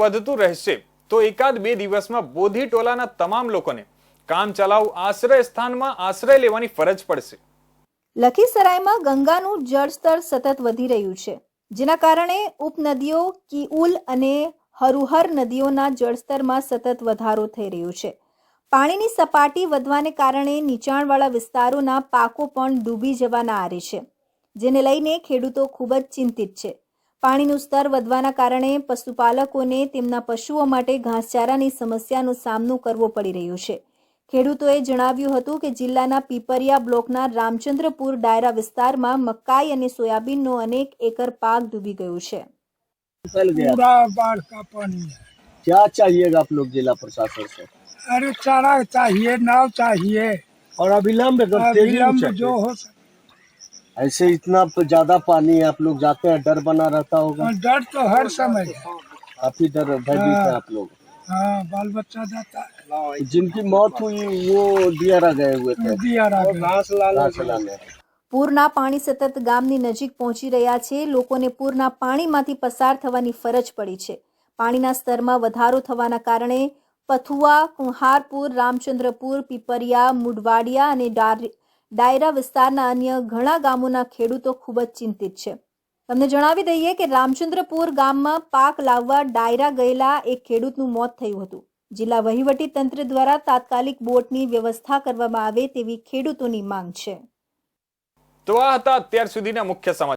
વધતું રહેશે, તો એકાદ બે દિવસમાં બોધી ટોલાના તમામ લોકોને કામ ચલાવ આશ્રય સ્થાનમાં આશ્રય લેવાની ફરજ પડશે. લખીસરાયમાં ગંગાનું જળસ્તર સતત વધી રહ્યું છે, જેના કારણે ઉપનદીઓ કિઉલ અને હરુહર નદીઓના જળસ્તરમાં સતત વધારો થઈ રહ્યો છે. પાણીની સપાટી વધવાને કારણે નીચાણવાળા વિસ્તારોના પાકો પણ ડૂબી જવાના આરે છે, જેને લઈને ખેડૂતો ખૂબ જ ચિંતિત છે. પાણીનું સ્તર વધવાના કારણે પશુપાલકોને તેમના પશુઓ માટે ઘાસચારાની સમસ્યાનો સામનો કરવો પડી રહ્યો છે ખેડૂતોએ જણાવ્યું હતું કે જિલ્લાના પીપરિયા બ્લોકના રામચંદ્રપુર ડાયરા વિસ્તારમાં મકાઈ અને સોયાબીનનો અનેક એકર પાક ડૂબી ગયો છે फैल गया पूरा बाढ़ का पानी है क्या चाहिएगा आप लोग जिला प्रशासन से अरे चारा चाहिए नाव चाहिए और अविलंब एकदम तेजी में विलम्ब चाहिए। जो हो सके ऐसे इतना ज्यादा पानी है आप लोग जाते हैं डर बना रहता होगा और डर तो हर समय है काफी डर भयभीत है आप लोग हाँ बाल बच्चा जाता है जिनकी मौत हुई वो दियारा गए हुए थे दिया रहा घास लाने પૂરના પાણી સતત ગામની નજીક પહોંચી રહ્યા છે લોકોને પૂરના પાણીમાંથી પસાર થવાની ફરજ પડી છે પાણીના સ્તરમાં વધારો થવાના કારણે પથુઆ કુંહારપુર રામચંદ્રપુર પીપરિયા મુડવાડિયા અને ડાર- ડાયરા વિસ્તારના અન્ય ઘણા ગામોના ખેડૂતો ખૂબ જ ચિંતિત છે. તમને જણાવી દઈએ કે રામચંદ્રપુર ગામમાં પાક લાવવા ડાયરા ગયેલા એક ખેડૂતનું મોત થયું હતું. જિલ્લા વહીવટી તંત્ર દ્વારા તાત્કાલિક બોટની વ્યવસ્થા કરવામાં આવે તેવી ખેડૂતોની માંગ છે. તો આ હતા અત્યાર સુધીના મુખ્ય સમાચાર.